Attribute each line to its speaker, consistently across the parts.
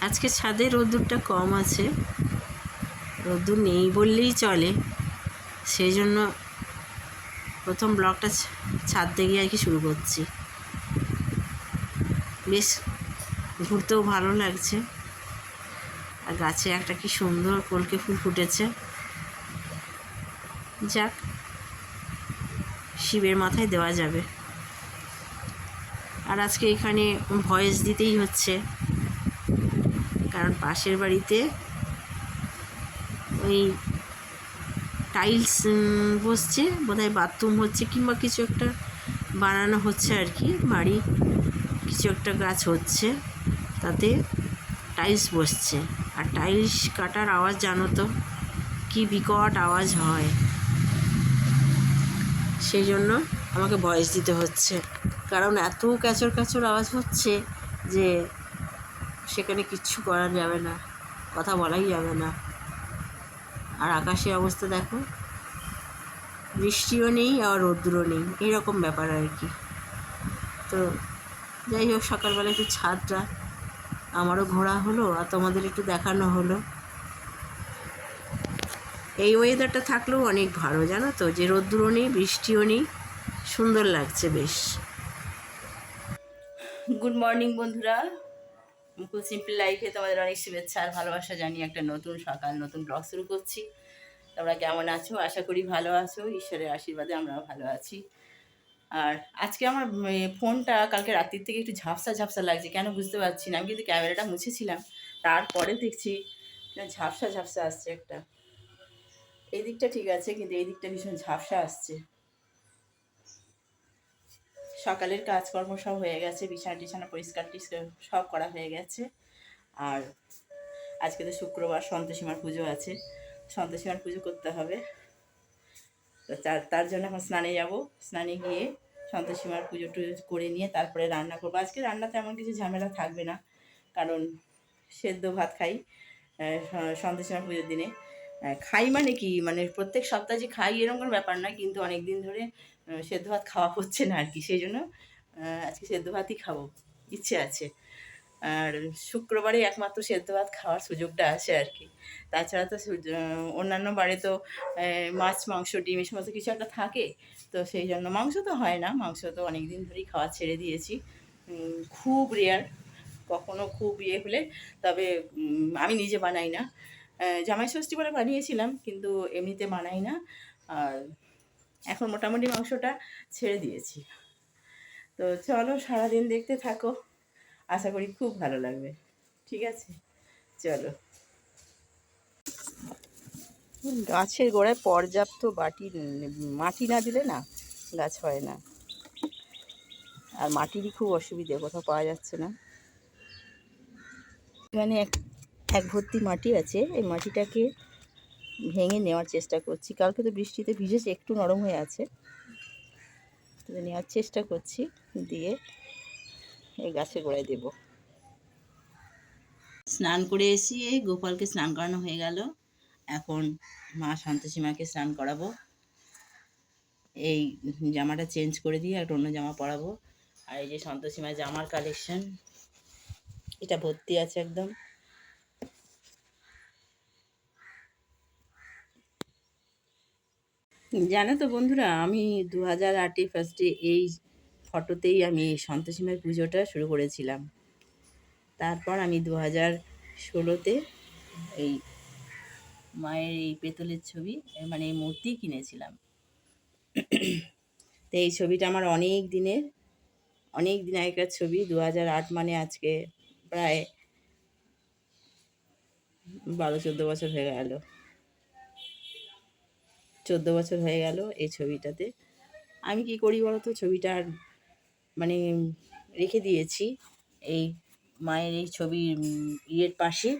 Speaker 1: আজকে ছাদে রোদ্দুরটা কম আছে। রোদ্দুর নেই বললেই চলে। সেই জন্য প্রথম ব্লগটা ছাদ থেকে আর কি শুরু করছি। বেশ ঘুরতেও ভালো লাগছে। আর গাছে একটা কি সুন্দর কলকে ফুল ফুটেছে। যাক, শিবের মাথায় দেওয়া যাবে। আর আজকে এখানে ভয়েস দিতেই হচ্ছে। কারণ পাশের বাড়িতে ওই টাইলস বসছে, বোধহয় বাথরুম হচ্ছে কিংবা কিছু একটা বানানো হচ্ছে আর কি, বাড়ি। কিছু একটা গাছ হচ্ছে, তাতে টাইলস বসছে। আর টাইলস কাটার আওয়াজ জানো তো, কি বিকট আওয়াজ হয়। সেই জন্য আমাকে ভয়েস দিতে হচ্ছে। কারণ এত ক্যাচর ক্যাচর আওয়াজ হচ্ছে যে সেখানে কিচ্ছু করা যাবে না, কথা বলাই যাবে না। আর আকাশের অবস্থা দেখো, বৃষ্টিও নেই আর রৌদ্রও নেই, এরকম ব্যাপার আর কি। তো যাই হোক, সকালবেলা একটু ছাদটা আমারও ঘোরা হলো আর তোমাদের একটু দেখানো হলো। এই ওয়েদারটা থাকলেও অনেক ভালো, জানো তো? যে রোদ্দুরও নেই, বৃষ্টিও নেই, সুন্দর লাগছে বেশ। গুড মর্নিং বন্ধুরা। মুকুল সিম্পল লাইফে তোমাদের অনেক শুভেচ্ছা আর ভালোবাসা জানিয়ে একটা নতুন সকাল, নতুন ব্লগ শুরু করছি। তোমরা কেমন আছো? আশা করি ভালো আছো। ঈশ্বরের আশীর্বাদে আমরাও ভালো আছি। আর আজকে আমার ফোনটা কালকে রাত্রির থেকে একটু ঝাপসা ঝাপসা লাগছে, কেন বুঝতে পারছি না। আমি কিন্তু ক্যামেরাটা মুছেছিলাম, তারপরে দেখছি ঝাপসা ঝাপসা আসছে একটা। এই দিকটা ঠিক আছে, কিন্তু এই দিকটা ভীষণ ঝাপসা আসছে। সকালের কাজকর্ম সব হয়ে গেছে, বিছানা টিছানা পরিষ্কার টিস্কার সব করা হয়ে গেছে। আর আজকে তো শুক্রবার, সন্তোষীমার পুজো আছে। সন্তোষীমার পুজো করতে হবে। তো তার জন্য এখন স্নানে যাব। স্নানে গিয়ে সন্তোষীমার পুজো টুজো করে নিয়ে তারপরে রান্না করব। আজকে রান্নাতে এমন কিছু ঝামেলা থাকবে না, কারণ সেদ্ধ ভাত খাই সন্তোষীমার পুজোর দিনে। খাই মানে কি? মানে প্রত্যেক সপ্তাহে যে খাই এরকম কোনো ব্যাপার না কিন্তু অনেক দিন ধরে সেদ্ধ ভাত খাওয়া হচ্ছে না আর কি সেই জন্য আজকে সেদ্ধ ভাতই খাব। ইচ্ছে আছে। আর শুক্রবারে একমাত্র সেদ্ধ ভাত খাওয়ার সুযোগটা আছে আর কি তাছাড়া তো অন্যান্য বারে তো মাছ, মাংস, ডিম সমস্ত কিছু একটা থাকে, তো সেই জন্য মাংস তো হয় না। মাংস তো অনেক দিন ধরেই খাওয়া ছেড়ে দিয়েছি। খুব রেয়ার কখনো খুব ইয়ে হলে, তবে আমি নিজে বানাই না। জামাই ষষ্ঠী বলে বানিয়েছিলাম, কিন্তু এমনিতে বানাই না। আর এখন মোটামুটি মাংসটা ছেড়ে দিয়েছি। তো চলো সারাদিন দেখতে থাকো। আশা করি খুব ভালো লাগবে। ঠিক আছে? চলো। গাছের গোড়ায় পর্যাপ্ত বাটি মাটি না দিলে না গাছ হয় না। আর মাটিরই খুব অসুবিধে, কোথাও পাওয়া যাচ্ছে না। এখানে এক ভর্তি মাটি আছে, এই মাটিটাকে ভেঙে নেওয়ার চেষ্টা করছি। কালকে তো বৃষ্টিতে ভিজেছে, একটু নরম হয়ে আছে। নেওয়ার চেষ্টা করছি, দিয়ে এই গাছে গোড়ায় দেব। স্নান করে এসে এই গোপালকে স্নান করানো হয়ে গেল। এখন মা শান্তসীমাকে স্নান করাবো। এই জামাটা চেঞ্জ করে দিয়ে একটা অন্য জামা পরাবো। আর এই যে সন্তোষীমা জামার কালেকশন এটা ভর্তি আছে একদম। জানো তো বন্ধুরা, আমি দু হাজার আটে ফার্স্টে এই ফটোতেই আমি সন্তোষীমার পুজোটা শুরু করেছিলাম। তারপর আমি দু হাজার ষোলোতে এই মায়ের এই পেতলের ছবি মানে এই মূর্তি কিনেছিলাম। তো এই ছবিটা আমার অনেক দিনের, অনেক দিন আগেকার ছবি দু হাজার আট মানে আজকে প্রায় বারো চোদ্দ বছর হয়ে গেল। চোদ্দ বছর হয়ে গেল এই ছবিটাতে। আমি কি করি বলো তো ছবিটা আর মানে রেখে দিয়েছি। এই মায়ের এই ছবির ইয়ের পাশে।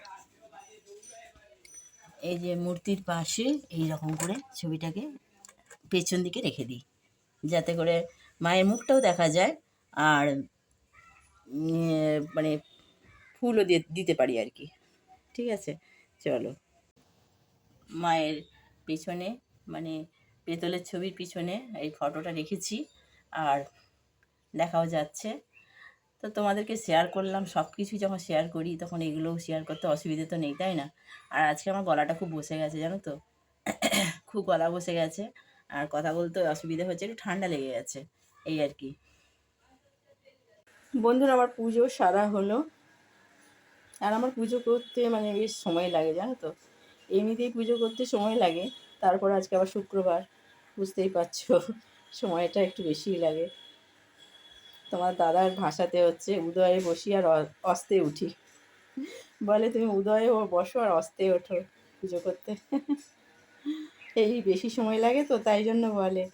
Speaker 1: এই যে মূর্তির পাশে এই রকম করে ছবিটাকে পেছন দিকে রেখে দিই। যাতে করে মায়ের মুখটাও দেখা যায় আর মানে ফুলও দিয়ে দিতে পারি আর কি। ঠিক আছে? চলো। মায়ের পিছনে মানে পেতলের ছবির পিছনে এই ফটোটা রেখেছি আর দেখাও যাচ্ছে। তো তোমাদেরকে শেয়ার করলাম সব কিছুই যখন শেয়ার করি তখন এগুলোও শেয়ার করতে অসুবিধে তো নেই, তাই না? আর আজকে আমার গলাটা খুব বসে গেছে, জানো তো? খুব গলা বসে গেছে। আর কথা বলতে অসুবিধা হচ্ছে, একটু ঠান্ডা লেগে গেছে, এই আর কি। বন্ধুরা, আমার পুজো সারা হলো। আর আমার পুজো করতে মানে বেশ সময় লাগে, জানো তো? এমনিতেই পুজো করতে সময় লাগে। তারপর আজকে আবার শুক্রবার, বুঝতেই পারছ, সময়টা একটু বেশিই লাগে। তোমার দাদার ভাষাতে হচ্ছে, উদয়ে বসি আর অস্তে উঠি। বলে তুমি উদয়ে ও বসো আর অস্তে ওঠো পুজো করতে। এই বেশি সময় লাগে তো, তাই জন্য বলে।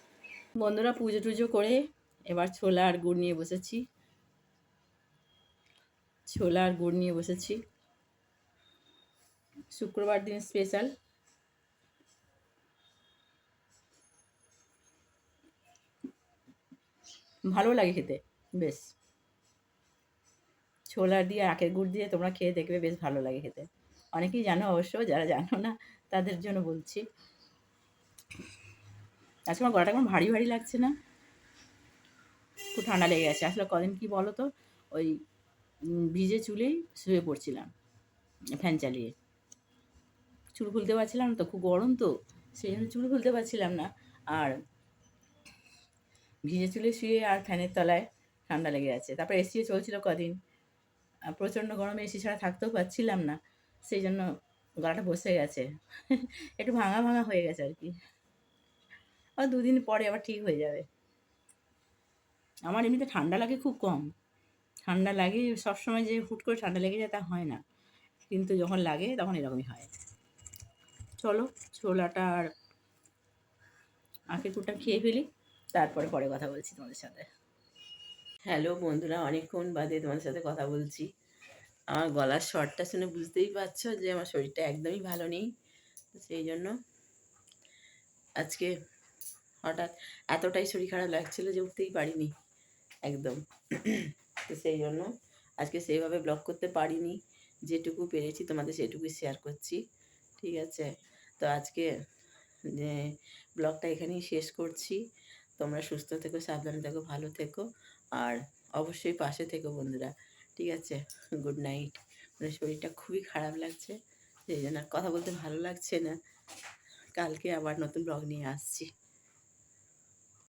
Speaker 1: বন্ধুরা, পুজো টুজো করে এবার ছোলা আর গুড় নিয়ে বসেছি। ছোলা আর গুড় নিয়ে বসেছি। শুক্রবার দিন স্পেশাল ভালো লাগে খেতে, বেশ। ছোলা দিয়ে আখের গুড় দিয়ে তোমরা খেয়ে দেখবে বেশ ভালো লাগে খেতে। অনেকেই জানো অবশ্য, যারা জানো না, তাদের জন্য বলছি। আজকে আমার গলাটা কেমন ভারী ভারী লাগছে না? খুব ঠান্ডা লেগে গেছে। আসলে কদিন কি বলো তো ওই ভিজে চুলেই শুয়ে পড়ছিলাম, ফ্যান চালিয়ে। চুল খুলতে পারছিলাম তো, খুব গরম তো, সেই জন্য চুল খুলতে পারছিলাম না। আর ভিজে চুলে শুয়ে আর ফ্যানের তলায় ঠান্ডা লেগে আছে। তারপর এসিও চলছিল কদিন। প্রচণ্ড গরমে এসি ছাড়া থাকতেও পারছিলাম না। সেই জন্য গলাটা বসে গেছে। একটু ভাঙা ভাঙা হয়ে গেছে আর কি। আর দুদিন পরে আবার ঠিক হয়ে যাবে। আমার এমনিতে ঠান্ডা লাগে খুব কম। ঠান্ডা লাগে, সবসময় যে হুট করে ঠান্ডা লেগে যায় তা হয় না। কিন্তু যখন লাগে তখন এরকমই হয়। চলো, ছোলাটা আর আখের কুটা খেয়ে ফেলি। তারপরে পরে কথা বলছি তোমাদের সাথে। হ্যালো বন্ধুরা, অনেকক্ষণ বাদে তোমাদের সাথে কথা বলছি। আমার গলার স্বরটা শুনে বুঝতেই পারছ যে আমার শরীরটা একদমই ভালো নেই। সেই জন্য আজকে হঠাৎ এতটাই শরীর খারাপ লাগছিল যে উঠতেই পারিনি একদম। তো সেই জন্য আজকে সেইভাবে ব্লগ করতে পারিনি। যেটুকু পেরেছি তোমাদের সেটুকুই শেয়ার করছি, ঠিক আছে? তো আজকে যে ব্লগটা এখানেই শেষ করছি। তোমরা সুস্থ থেকো, সাবধানে থেকো, ভালো থেকো আর অবশ্যই পাশে থেকো বন্ধুরা, ঠিক আছে? গুড নাইট মানে শরীরটা খুবই খারাপ লাগছে, সেই জন্য কথা বলতে ভালো লাগছে না। কালকে আবার নতুন ব্লগ নিয়ে আসছি।